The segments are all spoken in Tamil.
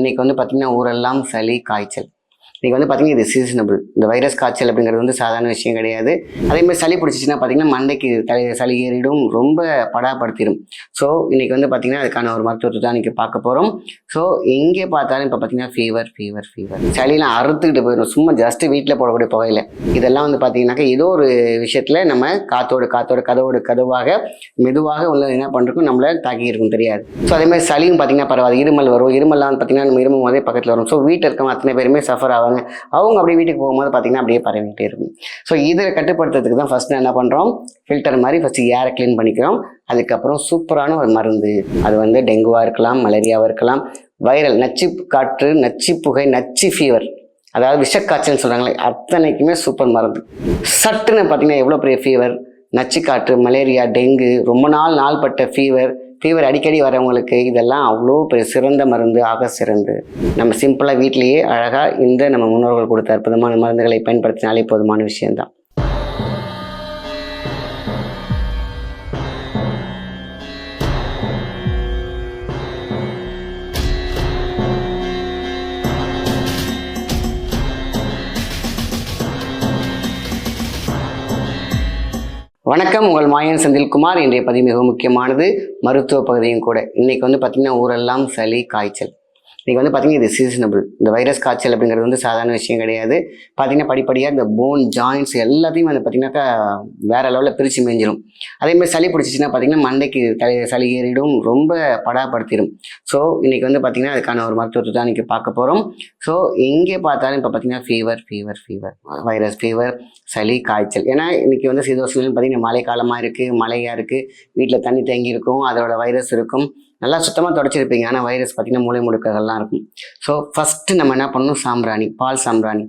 இன்னைக்கு வந்து பார்த்தீங்கன்னா ஊரெல்லாம் சளி காய்ச்சல். இன்றைக்கி வந்து பார்த்தீங்கன்னா இது சீசனபிள் இந்த வைரஸ் காய்ச்சல் அப்படிங்கிறது வந்து சாதாரண விஷயம் கிடையாது. அதே மாதிரி சளி பிடிச்சிச்சின்னா பார்த்தீங்கன்னா மண்டைக்கு தலை சளி ஏறிடும் ரொம்ப படாப்படுத்திடும் ஸோ இன்றைக்கி வந்து பார்த்தீங்கன்னா அதுக்கான ஒரு மருத்துவத்தை தான் இன்றைக்கி பார்க்க போகிறோம் ஸோ எங்கே பார்த்தாலும் இப்போ பார்த்தீங்கன்னா ஃபீவர் ஃபீவர் ஃபீவர் சளியெலாம் அறுத்துக்கிட்டு போயிடும் சும்மா ஜஸ்ட்டு வீட்டில் போடக்கூடிய புகையில. இதெல்லாம் வந்து பார்த்தீங்கன்னாக்கா ஏதோ ஒரு விஷயத்தில் நம்ம காத்தோடு காத்தோடு கதவோடு கதவாக மெதுவாக உள்ள என்ன பண்ணிருக்கும் நம்மளை தாக்கி இருக்கும் தெரியாது. ஸோ அதே மாதிரி சளியும் பார்த்தீங்கன்னா பரவாயில்ல. இருமல் வரும். இருமல்லாம் பார்த்தீங்கன்னா நம்ம இருமும் போதே பக்கத்தில் வரும். ஸோ வீட்டில் இருக்கவங்க அத்தனை பேருமே சஃபர் ஆகும் இருப்பாங்க. அவங்க அப்படியே வீட்டுக்கு போகும்போது பார்த்தீங்கன்னா அப்படியே பரவிக்கிட்டே இருக்கும். ஸோ இதை கட்டுப்படுத்துறதுக்கு தான் ஃபர்ஸ்ட் என்ன பண்ணுறோம் ஃபில்டர் மாதிரி ஃபஸ்ட்டு ஏரை க்ளீன் பண்ணிக்கிறோம். அதுக்கப்புறம் சூப்பரான ஒரு மருந்து. அது வந்து டெங்குவாக இருக்கலாம் மலேரியாவாக இருக்கலாம். வைரல் நச்சு காற்று நச்சு புகை நச்சு ஃபீவர் அதாவது விஷக்காய்ச்சல்னு சொல்கிறாங்களே அத்தனைக்குமே சூப்பர் மருந்து. சட்டுன்னு பார்த்தீங்கன்னா எவ்வளோ பெரிய ஃபீவர் நச்சுக்காற்று மலேரியா டெங்கு ரொம்ப நாள் நாள்பட்ட ஃபீவர் ஃபீவர் அடிக்கடி வரவங்களுக்கு இதெல்லாம் அவ்வளோ பெரிய சிறந்த மருந்து ஆக சிறந்து. நம்ம சிம்பிளாக வீட்டிலேயே அழகாக இந்த நம்ம முன்னோர்கள் கொடுத்த அற்புதமான மருந்துகளை பயன்படுத்தினாலே போதுமான விஷயம்தான். வணக்கம். உங்கள் மாயன் செந்தில்குமார். இன்றைய பதிவு மிக முக்கியமானது. மருத்துவ பகுதியும் கூட. இன்னைக்கு வந்து பார்த்தீங்கன்னா ஊரெல்லாம் சளி காய்ச்சல். இன்றைக்கி வந்து பார்த்தீங்கன்னா இது சீசனபிள் இந்த வைரஸ் காய்ச்சல் அப்படிங்கிறது வந்து சாதாரண விஷயம் கிடையாது. பார்த்தீங்கன்னா படிப்படியாக இந்த போன் ஜாயின்ஸ் எல்லாத்தையும் வந்து பார்த்தீங்கன்னாக்கா வேற லெவலில் பிரித்து மேஞ்சிடும் அதேமாதிரி சளி பிடிச்சிச்சின்னா பார்த்தீங்கன்னா மண்டைக்கு தலை சளி ஏறிடும் ரொம்ப படாப்படுத்திடும் ஸோ இன்றைக்கி வந்து பார்த்தீங்கன்னா அதுக்கான ஒரு மருத்துவத்தை தான் இன்றைக்கி பார்க்க போகிறோம் ஸோ எங்கே பார்த்தாலும் இப்போ பார்த்தீங்கன்னா fever fever fever virus fever சளி காய்ச்சல். ஏன்னா இன்றைக்கி வந்து சீதோஷனில் பார்த்தீங்கன்னா மழை காலமாக இருக்குது மழையாக இருக்குது வீட்டில் தண்ணி தேங்கி இருக்கும் அதோட வைரஸ் இருக்கும். நல்லா சுத்தமாக தொடச்சிருப்பீங்க. ஆனால் வைரஸ் பார்த்தீங்கன்னா மூளை முடுக்கங்கள்லாம் இருக்கும். ஸோ ஃபஸ்ட்டு நம்ம என்ன பண்ணணும்? சாம்பிராணி பால் சாம்பிராணி.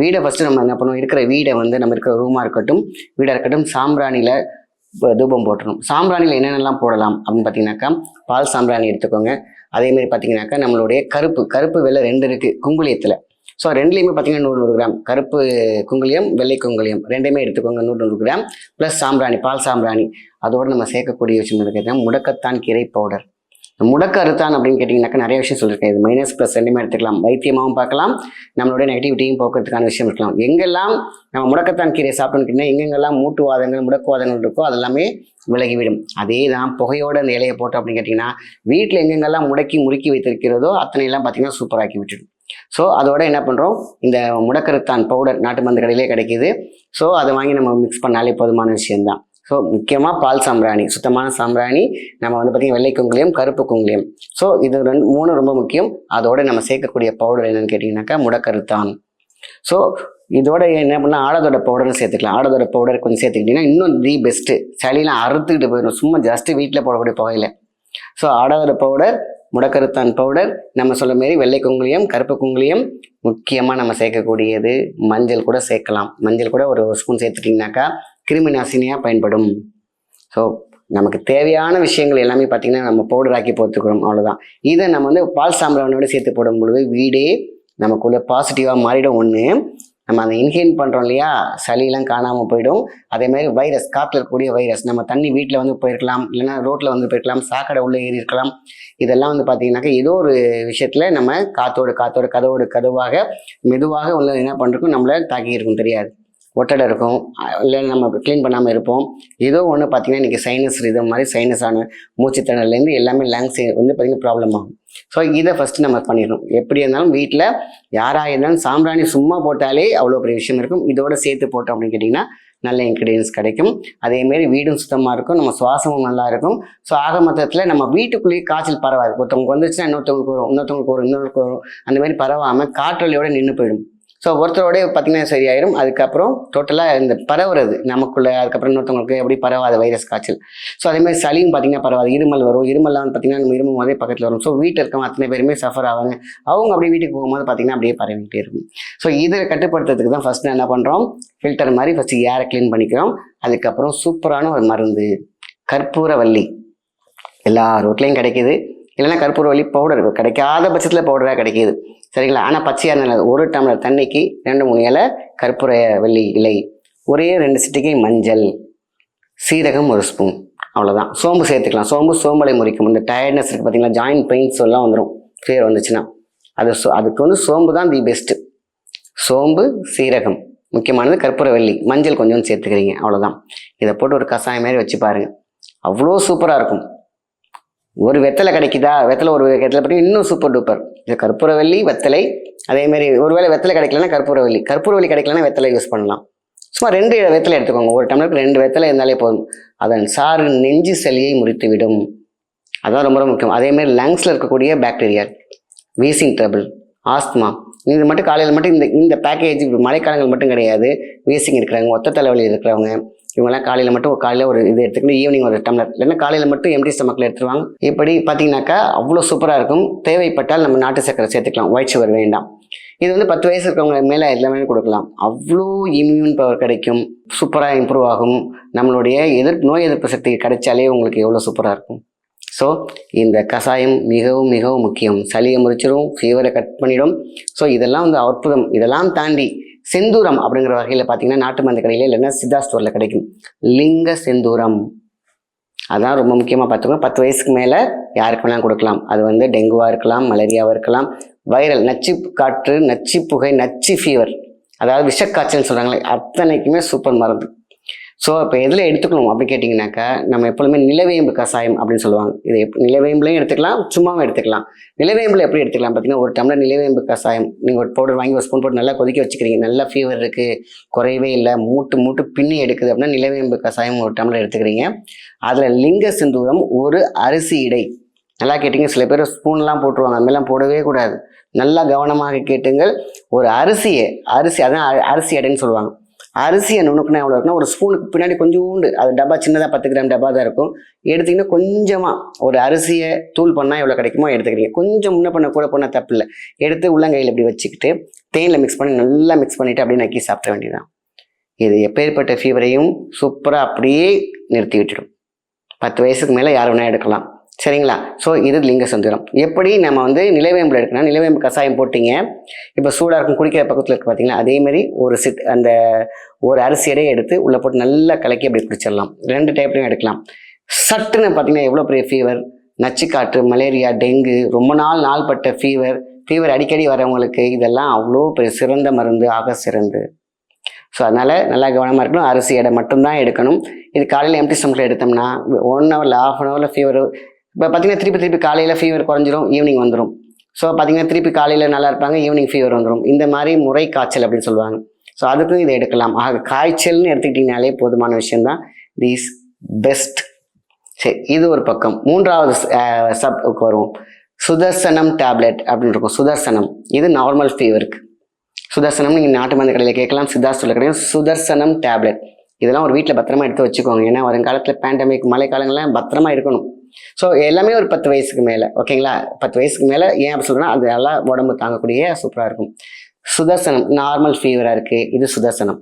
வீடை ஃபஸ்ட்டு நம்ம என்ன பண்ணுவோம் இருக்கிற வீடை வந்து நம்ம இருக்கிற ரூமாக இருக்கட்டும் வீடாக இருக்கட்டும் சாம்பிராணியில் தூபம் போட்டுரும் சாம்பிராணியில் என்னென்னலாம் போடலாம் அப்படின்னு பார்த்தீங்கன்னாக்கா பால் சாம்பிராணி எடுத்துக்கோங்க. அதேமாரி பார்த்தீங்கன்னாக்கா நம்மளுடைய கருப்பு கருப்பு வெள்ளை ரெண்டு இருக்குது குங்குளியத்தில். ஸோ ரெண்டுலேயுமே பார்த்தீங்கன்னா நூறு நூறு கிராம். கருப்பு குங்குளியம் வெள்ளை குங்குளியம். ரெண்டுமே எடுத்துக்கோங்க நூறு நூறு கிராம். ப்ளஸ் சாம்பிராணி பால் சாம்பிராணி. அதோடு நம்ம சேர்க்கக்கூடிய விஷயம் இருக்குது முடக்கத்தான் கீரை பவுடர் முடக்கருத்தான் அப்படின்னு கேட்டிங்கனாக்கா நிறைய விஷயம் சொல்லியிருக்கேன். இது மைனஸ் ப்ளஸ் ரெண்டுமே எடுத்துக்கலாம். வைத்தியமாகவும் பார்க்கலாம். நம்மளுடைய நெகட்டிவிட்டியும் போக்குறதுக்கான விஷயம் இருக்கலாம். எங்கெல்லாம் நம்ம முடக்கத்தான் கீரை சாப்பிட்டோம்னு கேட்டிங்கன்னா எங்கெங்கெல்லாம் மூட்டுவாதங்கள் முடக்குவாதங்கள் இருக்கோ அதெல்லாமே விலகிவிடும். அதே தான் புகையோட அந்த இலையை போட்டோம் அப்படின்னு கேட்டிங்கன்னா வீட்டில் எங்கெங்கெல்லாம் முடக்கி முறுக்கி வைத்திருக்கிறதோ அத்தனையெல்லாம் பார்த்தீங்கன்னா சூப்பராக்கி விட்டுடும். ஸோ அதோட என்ன பண்ணுறோம் இந்த முடக்கருத்தான் பவுடர் நாட்டு மருந்து கடையிலே கிடைக்கிது. ஸோ அதை வாங்கி நம்ம மிக்ஸ் பண்ணாலே போதுமான விஷயம்தான். ஸோ முக்கியமாக பால் சாம்பிராணி சுத்தமான சாம்பிராணி நம்ம வந்து பார்த்திங்கன்னா வெள்ளை குங்குலியம் கருப்பு குங்குலியம் ஸோ இது ரெண்டு மூணு ரொம்ப முக்கியம். அதோட நம்ம சேர்க்கக்கூடிய பவுடர் என்னென்னு கேட்டிங்கனாக்கா முடக்கருத்தான். ஸோ இதோட என்ன பண்ணால் ஆடதோட பவுடர்னு சேர்த்துக்கலாம். ஆடதோட பவுடர் கொஞ்சம் சேர்த்துக்கிட்டிங்கன்னா இன்னும் தி பெஸ்ட்டு சளியெலாம் அறுத்துக்கிட்டு போயிடும். சும்மா ஜஸ்ட்டு வீட்டில் போடக்கூடிய புகையில. ஸோ ஆடதோட பவுடர் முடக்கருத்தான் பவுடர் நம்ம சொல்ல மாரி வெள்ளை குங்குலியம் கருப்பு குங்குலியம் முக்கியமாக நம்ம சேர்க்கக்கூடியது மஞ்சள் கூட சேர்க்கலாம். மஞ்சள் கூட ஒரு ஸ்பூன் சேர்த்துட்டிங்கனாக்கா கிருமி நாசினியாக பயன்படும். ஸோ நமக்கு தேவையான விஷயங்கள் எல்லாமே பார்த்திங்கன்னா நம்ம பவுடராக்கி போத்துக்கிறோம் அவ்வளோதான் இதை நம்ம வந்து பால் சாம்பிராவனோடு சேர்த்து போடும் பொழுது வீடே நமக்குள்ளே பாசிட்டிவாக மாறிடும். ஒன்று நம்ம அதை இன்ஹேல் பண்ணுறோம் இல்லையா? சளியெல்லாம் காணாமல் போயிடும். அதேமாதிரி வைரஸ் காற்றுல இருக்கக்கூடிய வைரஸ் நம்ம தண்ணி வீட்டில் வந்து போயிருக்கலாம் இல்லைன்னா ரோட்டில் வந்து போயிருக்கலாம் சாக்கடை உள்ளே ஏறி இருக்கலாம். இதெல்லாம் வந்து பார்த்தீங்கன்னாக்கா ஏதோ ஒரு விஷயத்தில் நம்ம காத்தோடு காத்தோடு கதவோடு கதவாக மெதுவாக உள்ள என்ன பண்ணிருக்கோம் நம்மளை தாக்கி இருக்கும் தெரியாது. ஒட்டடை இருக்கும். இல்லை நம்ம க்ளீன் பண்ணாமல் இருப்போம். ஏதோ ஒன்று பார்த்தீங்கன்னா இன்றைக்கி சைனஸ் இது மாதிரி சைனஸான மூச்சுத்திணறலேருந்து எல்லாமே லங்ஸ் வந்து பார்த்திங்கன்னா ப்ராப்ளம் ஆகும். ஸோ இதை ஃபஸ்ட்டு நம்ம பண்ணிடணும். எப்படி இருந்தாலும் வீட்டில் யாராக இருந்தாலும் சாம்பிராணி சும்மா போட்டாலே அவ்வளோ பெரிய விஷயம் இருக்கும். இதோட சேர்த்து போட்டோம் அப்படின்னு கேட்டிங்கன்னா நல்ல இன்க்ரீடியன்ஸ் கிடைக்கும். அதேமாரி வீடும் சுத்தமாக இருக்கும். நம்ம சுவாசமும் நல்லா இருக்கும். ஸோ ஆக மொத்தத்தில் நம்ம வீட்டுக்குள்ளேயே காய்ச்சல் பரவாது. ஒருத்தவங்களுக்கு வந்துச்சுன்னா இன்னொருத்தவங்களுக்கு வரும் இன்னொருத்தவங்களுக்கு வரும் இன்னொருக்கு வரும். அந்த மாதிரி பரவாமல் காற்றலையோடு நின்று போயிடும். ஸோ ஒருத்தரோடய பார்த்தீங்கன்னா சரியாயிடும் அதுக்கப்புறம் டோட்டலாக இந்த பரவுறது நமக்குள்ள அதுக்கப்புறம் இன்னொருத்தவங்களுக்கு எப்படி பரவாது வைரஸ் காய்ச்சல். ஸோ அதே மாதிரி சளியும் பார்த்தீங்கன்னா பரவாது. இருமல் வரும். இருமல்லாம் பார்த்தீங்கன்னா நம்ம இருமும் போதே பக்கத்தில் வரும். ஸோ வீட்டில் இருக்கவங்க அத்தனை பேருமே சஃபர் ஆவாங்க. அவங்க அப்படியே வீட்டுக்கு போகும்போது பார்த்திங்கன்னா அப்படியே பரவிக்கிட்டே இருக்கும். ஸோ இதை கட்டுப்படுத்துறதுக்கு தான் ஃபஸ்ட்டு என்ன பண்ணுறோம் ஃபில்டர் மாதிரி ஃபஸ்ட்டு ஏரை க்ளீன் பண்ணிக்கிறோம். அதுக்கப்புறம் சூப்பரான ஒரு மருந்து கற்பூரவல்லி எல்லா ரோட்லேயும் கிடைக்கிது. இல்லைன்னா கற்பூரவல்லி பவுடர் கிடைக்காத பட்சத்தில் பவுடராக கிடைக்கிது. சரிங்களா? ஆனால் பச்சையாக இருந்தாலும் ஒரு டம்ளர் தண்ணிக்கு ரெண்டு மூணு இலை கற்பூர வெள்ளி இலை ஒரே ரெண்டு சிட்டிக்கை மஞ்சள் சீரகம் ஒரு ஸ்பூன் அவ்வளோதான் சோம்பு சேர்த்துக்கலாம். சோம்பு சோம்பலை முறிக்கும். இந்த டயர்ட்னஸ் இருக்குது பார்த்தீங்களா ஜாயின்ட் பெயின்ஸ் எல்லாம் வந்துடும் ஃபீவர் வந்துச்சுன்னா. அது சோ- அதுக்கு வந்து சோம்பு தான் தி பெஸ்ட்டு சோம்பு சீரகம். முக்கியமானது கற்பூர வெள்ளி. மஞ்சள் கொஞ்சம் சேர்த்துக்கிறீங்க. அவ்வளோதான் இதை போட்டு ஒரு கஷாயம் மாதிரி வச்சு பாருங்கள் அவ்வளோ சூப்பராக இருக்கும். ஒரு வெத்தலை கிடைக்குதா? வெத்தலை ஒரு வெத்தலை பற்றி இன்னும் சூப்பர் டூப்பர் இது கற்பூரவள்ளி வெத்தலை. அதேமாரி ஒருவேளை வெத்தலை கிடைக்கலன்னா கற்பூரவள்ளி. கற்பூரவல்லி கிடைக்கலன்னா வெத்தலை யூஸ் பண்ணலாம். சும்மா ரெண்டு வெத்தலை எடுத்துக்கோங்க. ஒரு டம்ளருக்கு ரெண்டு வெத்தலை இருந்தாலே போதும். அதன் சாறு நெஞ்சு சளியை முறித்து விடும் அதான் ரொம்ப ரொம்ப முக்கியம். அதேமாதிரி லங்ஸில் இருக்கக்கூடிய பாக்டீரியா வீசிங் ட்ரபிள் ஆஸ்துமா இது மட்டும் காலையில் மட்டும் இந்த இந்த பேக்கேஜ் மழைக்காலங்கள் மட்டும் கிடையாது. வீசிங் இருக்கிறவங்க ஒத்த தலைவலி இருக்கிறவங்க இவங்கெல்லாம் காலையில் மட்டும் ஒரு காலையில் ஒரு இது எடுத்துக்கணும் ஈவினிங் ஒரு டம்ளர் இல்லைன்னா காலையில் மட்டும் எம்டி ஸ்டமக்கில் எடுத்துருவாங்க. இப்படி பார்த்தீங்கன்னாக்கா அவ்வளோ சூப்பராக இருக்கும். தேவைப்பட்டால் நம்ம நாட்டு சக்கரை சேர்த்துக்கலாம். ஒயிட் சுகர் வேண்டாம். இது வந்து பத்து வயசு இருக்கிறவங்க மேலே எல்லாமே கொடுக்கலாம். அவ்வளோ இம்யூன் பவர் கிடைக்கும். சூப்பராக இம்ப்ரூவ் ஆகும். நம்மளுடைய எதிர்ப்பு நோய் எதிர்ப்பு சக்தி கிடைச்சாலே உங்களுக்கு எவ்வளோ சூப்பராக இருக்கும். ஸோ இந்த கஷாயம் மிகவும் மிகவும் முக்கியம். சளியை முறிச்சிடும் ஃபீவரை கட் பண்ணிடும். ஸோ இதெல்லாம் வந்து அற்புதம். இதெல்லாம் தாண்டி செந்தூரம் அப்படிங்கிற வகையில் பார்த்தீங்கன்னா நாட்டு மருந்து கடையில் இல்லைன்னா சித்தா ஸ்டோரில் கிடைக்கும். லிங்க செந்தூரம். அதான் ரொம்ப முக்கியமாக பார்த்துக்கோங்க பத்து வயசுக்கு மேலே யாருக்கு வேணால் கொடுக்கலாம். அது வந்து டெங்குவாக இருக்கலாம் மலேரியாவாக இருக்கலாம். வைரல் நச்சு காற்று நச்சு புகை நச்சு ஃபீவர் அதாவது விஷக்காய்ச்சல்னு சொல்கிறாங்களே அத்தனைக்குமே சூப்பர் மருந்து. ஸோ இப்போ எதில் எடுத்துக்கணும் அப்படி கேட்டிங்கனாக்கா நம்ம எப்பொழுதுமே நிலவேம்பு கஷாயம் அப்படின்னு சொல்லுவாங்க. இது எப் நிலவேம்புலையும் எடுத்துக்கலாம் சும்மாவும் எடுத்துக்கலாம். நிலவேம்பில் எப்படி எடுத்துக்கலாம் பார்த்தீங்கன்னா ஒரு டம்ளர் நிலவேம்பு கஷாயம் நீங்கள் ஒரு பவுடர் வாங்கி ஒரு ஸ்பூன் போட்டு நல்லா கொதிக்க வச்சுக்கிறீங்க. நல்லா ஃபீவர் இருக்குது குறையவே இல்லை மூட்டு மூட்டு பின்னி எடுக்குது அப்படின்னா நிலவேம்பு கஷாயம் ஒரு டம்ளர் எடுத்துக்கிறீங்க. அதில் லிங்க சிந்தூரம் ஒரு அரிசி இடை. நல்லா கேட்டிங்க சில பேர் ஸ்பூன்லாம் போட்டுருவாங்க அதுமாதிரிலாம் போடவே கூடாது. நல்லா கவனமாக கேட்டுங்கள். ஒரு அரிசியை அரிசி அதான் அரிசி இடைன்னு சொல்லுவாங்க. அரிசியை நுணுக்குனா எவ்வளோ இருக்குன்னா ஒரு ஸ்பூனுக்கு பின்னாடி கொஞ்சோண்டு அது டப்பா சின்னதாக பத்து கிராம் டப்பா தான் இருக்கும். எடுத்திங்கன்னா கொஞ்சமாக ஒரு அரிசியை தூள் பண்ணால் எவ்வளோ கிடைக்குமோ எடுத்துக்கிறீங்க. கொஞ்சம் முன்ன பண்ண கூட பண்ண தப்பு இல்லை. எடுத்து உள்ளங்கையில் இப்படி வச்சுக்கிட்டு தேனில் மிக்ஸ் பண்ணி நல்லா மிக்ஸ் பண்ணிவிட்டு அப்படியே நக்கி சாப்பிட வேண்டியதுதான். இது எப்பேற்பட்ட ஃபீவரையும் சூப்பராக அப்படியே நிறுத்தி விட்டுடும். பத்து வயசுக்கு மேலே யார் வேணால் எடுக்கலாம். சரிங்களா? ஸோ இது லிங்க சந்திரம். எப்படி நம்ம வந்து நிலவேம்பு எடுக்கணும் நிலவேம்பு கஷாயம் போட்டிங்க. இப்போ சூடாக இருக்கும் குடிக்கிற பக்கத்தில் இருக்கு பார்த்தீங்களா அதேமாரி ஒரு சிட் அந்த ஒரு அரிசி எடையை எடுத்து உள்ளே போட்டு நல்லா கலக்கி அப்படி குடிச்சிடலாம். ரெண்டு டைப்லையும் எடுக்கலாம். சட்டுன்னு பார்த்தீங்கன்னா எவ்வளோ பெரிய ஃபீவர் நச்சுக்காற்று மலேரியா டெங்கு ரொம்ப நாள் நாள்பட்ட ஃபீவர் ஃபீவர் அடிக்கடி வரவங்களுக்கு இதெல்லாம் அவ்வளோ பெரிய சிறந்த மருந்து ஆக சிறந்து. ஸோ அதனால் நல்லா கவனமாக இருக்கணும். அரிசி எடை மட்டும்தான் எடுக்கணும். இது காலையில் எம்டி ஸ்டமக்கில் எடுத்தோம்னா ஒன் ஹவரில் ஆஃப் அன் ஹவரில் ஃபீவர் இப்போ பார்த்தீங்கன்னா திருப்பி திருப்பி காலையில் ஃபீவர் குறைஞ்சிரும் ஈவினிங் வந்துடும் ஸோ பார்த்தீங்கன்னா திருப்பி காலையில் நல்லா இருப்பாங்க ஈவினிங் ஃபீவர் வந்துடும் இந்த மாதிரி முறை காய்ச்சல் அப்படின்னு சொல்லுவாங்க. ஸோ அதுக்கும் இதை எடுக்கலாம். ஆக காய்ச்சல்னு எடுத்துக்கிட்டிங்கனாலே போதுமான விஷயம்தான். தீஸ் பெஸ்ட் சரி இது ஒரு பக்கம். மூன்றாவது சப்க்கு வரும் சுதர்சனம் டேப்லெட் அப்படின்னு இருக்கும். சுதர்சனம். இது நார்மல் ஃபீவருக்கு சுதர்சனம் நீங்கள் நாட்டு மருந்து கடையில் கேட்கலாம். சித்தாஸ்தில் கிடையாது சுதர்சனம் டேப்லெட் இதெல்லாம் ஒரு வீட்டில் பத்திரமா எடுத்து வச்சுக்கோங்க. ஏன்னா வருங்காலத்தில் பேண்டமிக் மழைக்காலங்கள்லாம் பத்திரமா இருக்கணும். ஸோ எல்லாமே ஒரு பத்து வயசுக்கு மேலே ஓகேங்களா பத்து வயசுக்கு மேலே ஏன் அப்படி சொல்கிறேன்னா அது நல்லா உடம்பு தாங்கக்கூடிய சூப்பராக இருக்கும். சுதர்சனம் நார்மல் ஃபீவராக இருக்குது இது சுதர்சனம்.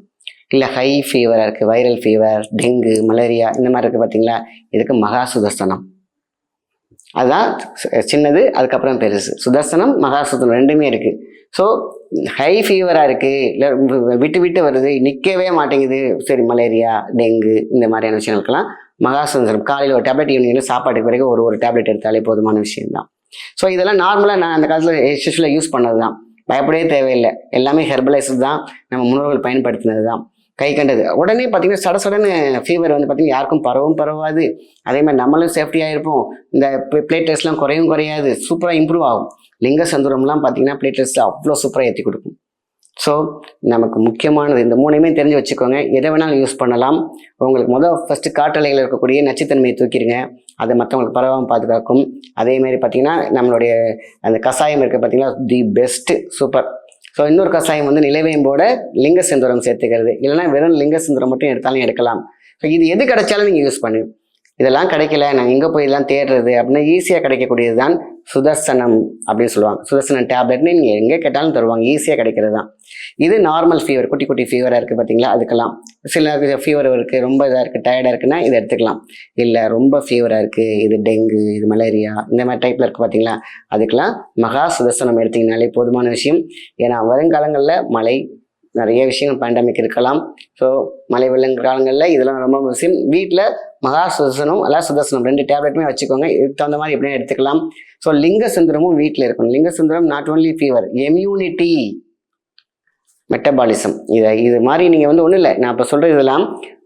இல்லை ஹை ஃபீவராக இருக்குது வைரல் ஃபீவர் டெங்கு மலேரியா இந்த மாதிரி இருக்குது பார்த்தீங்களா இதுக்கு மகா சுதர்சனம். அதுதான் சின்னது அதுக்கப்புறம் பெருசு. சுதர்சனம் மகா சுதர்சனம் ரெண்டுமே இருக்குது ஸோ ஹை ஃபீவராக இருக்குது இல்லை விட்டு விட்டு வருது நிற்கவே மாட்டேங்குது. சரி மலேரியா டெங்கு இந்த மாதிரியான விஷயங்களுக்கெல்லாம் மகாசந்திரம். காலையில் ஒரு டேப்லெட் ஈவினிங்கில் சாப்பாட்டுக்கு பிறகு ஒரு ஒரு டேப்லெட் எடுத்தாலே போதுமான விஷயம்தான். ஸோ இதெல்லாம் நார்மலாக நான் அந்த காலத்தில் எஸ்பெஷலாக யூஸ் பண்ணது தான் பயப்படவே தேவையில்லை. எல்லாமே ஹெர்பலைஸ் தான். நம்ம முன்னோர்கள் பயன்படுத்தினது தான் கை கண்டது. உடனே பார்த்தீங்கன்னா சட சடன்னு ஃபீவர் வந்து பார்த்தீங்கன்னா யாருக்கும் பரவும் பரவாது. அதே மாதிரி நம்மளும் சேஃப்டியாக இருப்போம். இந்த பிளேட்டஸ்லாம் குறையும் குறையாது. சூப்பராக இம்ப்ரூவ் ஆகும். லிங்க சந்துரம்லாம் பார்த்தீங்கன்னா பிளேட்டஸ்ட்டில் அவ்வளோ சூப்பராக ஏற்றி கொடுக்கும். ஸோ நமக்கு முக்கியமானது இந்த மூணையுமே தெரிஞ்சு வச்சுக்கோங்க. எதை வேணாலும் யூஸ் பண்ணலாம். உங்களுக்கு முதல் ஃபஸ்ட்டு காற்றலையில் இருக்கக்கூடிய நச்சுத்தன்மையை தூக்கிடுங்க. அதை மற்றவங்களுக்கு பரவாமல் பாதுகாக்கும். அதேமாரி பார்த்திங்கன்னா பார்த்தீங்கன்னா நம்மளுடைய அந்த கஷாயம் இருக்குது பார்த்தீங்கன்னா தி பெஸ்ட்டு சூப்பர் ஸோ இன்னொரு கஷாயம் வந்து நிலவேம்போட லிங்க செந்தூரம் சேர்த்துக்கிறது. இல்லைன்னா வெறும் லிங்க செந்தூரம் மட்டும் எடுத்தாலும் எடுக்கலாம். ஸோ இது எது கிடைச்சாலும் நீங்கள் யூஸ் பண்ணு. இதெல்லாம் கிடைக்கல. நான் எங்கே போய் இதெல்லாம் தேடுறது அப்படின்னா ஈஸியாக கிடைக்கக்கூடியது தான் சுதர்சனம் அப்படின்னு சொல்லுவாங்க. சுதர்சனம் டேப்லெட்னு நீங்கள் எங்கே கேட்டாலும் தருவாங்க. ஈஸியாக கிடைக்கிறது தான் இது நார்மல் ஃபீவர் குட்டி குட்டி ஃபீவராக இருக்குது பார்த்தீங்களா? அதுக்கெல்லாம். சில ஃபீவர் இருக்குது ரொம்ப இதாக இருக்குது டயர்டாக இருக்குன்னா இதை எடுத்துக்கலாம். இல்லை ரொம்ப ஃபீவராக இருக்குது இது டெங்கு இது மலேரியா இந்த மாதிரி டைப்பில் இருக்குது பார்த்தீங்களா? அதுக்கெல்லாம் மகா சுதர்சனம் எடுத்தீங்கனாலே போதுமான விஷயம். ஏன்னா வருங்காலங்களில் மழை நிறைய விஷயங்கள் பேண்டமிக் இருக்கலாம். ஸோ மழை வெள்ளம் காலங்களில் இதெல்லாம் ரொம்ப அவசியம் வீட்டில் மகா சுதர்சனம் அல்லா சுதர்சனம் ரெண்டு டேப்லெட்டுமே வச்சுக்கோங்க. இதுக்கு தகுந்த மாதிரி எப்படியும் எடுத்துக்கலாம். ஸோ லிங்க சுந்தரமும் வீட்டில் இருக்கணும். லிங்க Sundaram not only fever immunity metabolism இதை இது மாதிரி நீங்கள் வந்து ஒன்றும் இல்லை. நான் இப்போ சொல்கிறது இதெல்லாம்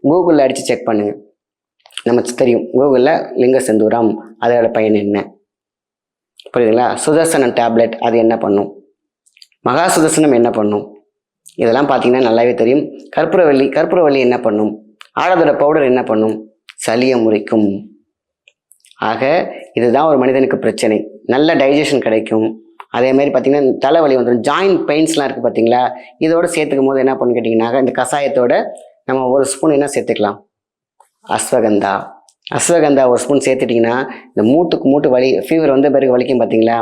கூகுளில் அடித்து செக் பண்ணுங்கள் நமக்கு தெரியும். கூகுளில் லிங்க செந்தூரம் அதோட பயன் என்ன? புரியுதுங்களா? சுதர்சனம் டேப்லெட் அது என்ன பண்ணும்? மகா சுதர்சனம் என்ன பண்ணும்? இதெல்லாம் பார்த்தீங்கன்னா நல்லாவே தெரியும். கற்பூரவள்ளி கற்பூரவள்ளி என்ன பண்ணும்? ஆழதுட பவுடர் என்ன பண்ணும்? சளியை முறிக்கும். ஆக இதுதான் ஒரு மனிதனுக்கு பிரச்சனை. நல்ல டைஜஷன் கிடைக்கும். அதே மாதிரி பார்த்தீங்கன்னா தலைவலி வந்துடும் ஜாயிண்ட் பெயின்ஸ்லாம் இருக்குது பார்த்தீங்களா இதோடு சேர்த்துக்கும் போது என்ன பண்ணு கேட்டிங்கன்னாக்கா இந்த கஷாயத்தோட நம்ம ஒரு ஸ்பூன் என்ன சேர்த்துக்கலாம்? அஸ்வகந்தா. அஸ்வகந்தா ஒரு ஸ்பூன் சேர்த்துட்டிங்கன்னா இந்த மூட்டுக்கு மூட்டு வலி ஃபீவர் வந்த பிறகு வலிக்கும் பார்த்தீங்களா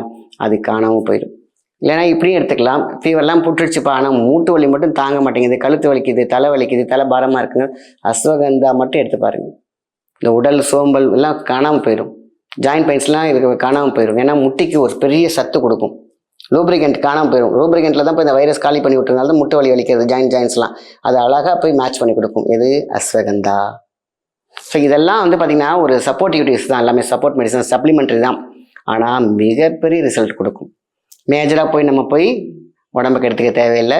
அது காணாமல் போயிடும். இல்லைன்னா இப்படியும் எடுத்துக்கலாம். ஃபீவர்லாம் புட்டுருச்சுப்பா ஆனால் மூட்டு வலி மட்டும் தாங்க மாட்டேங்குது. கழுத்து வலிக்குது தலை வலிக்குது தலை பாரமாக இருக்குங்க. அஸ்வகந்தா மட்டும் எடுத்து பாருங்கள் இந்த உடல் சோம்பல் எல்லாம் காணாமல் போயிடும் ஜாயிண்ட் பெயின்ஸ்லாம் இதுக்கு காணாமல் போயிடும் ஏன்னா முட்டிக்கு ஒரு பெரிய சத்து கொடுக்கும். லூப்ரிகண்ட் காணாமல் போயிடும் லூப்ரிகண்ட்டில் தான் போய் இந்த வைரஸ் காலி பண்ணி விட்டுறதுனால தான் முட்டு வலி வலிக்கிறது ஜாயின் ஜாயின்ஸ்லாம் அது அழகாக போய் மேட்ச் பண்ணி கொடுக்கும். எது? அஸ்வகந்தா. ஸோ இதெல்லாம் வந்து பார்த்திங்கன்னா ஒரு சப்போர்ட்டிவிட்டிஸ் தான். எல்லாமே சப்போர்ட் மெடிசன் சப்ளிமெண்ட்ரி தான். ஆனால் மிகப்பெரிய ரிசல்ட் கொடுக்கும். மேஜராக போய் நம்ம போய் உடம்புக்கு எடுத்துக்க தேவையில்லை.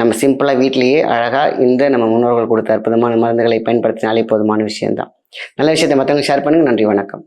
நம்ம சிம்பிளாக வீட்டிலேயே அழகாக இந்த நம்ம முன்னோர்கள் கொடுத்த அற்புதமான மருந்துகளை பயன்படுத்தினாலே போதுமான விஷயம்தான். நல்ல விஷயத்தை மற்றவங்க ஷேர் பண்ணுங்கள் நன்றி வணக்கம்.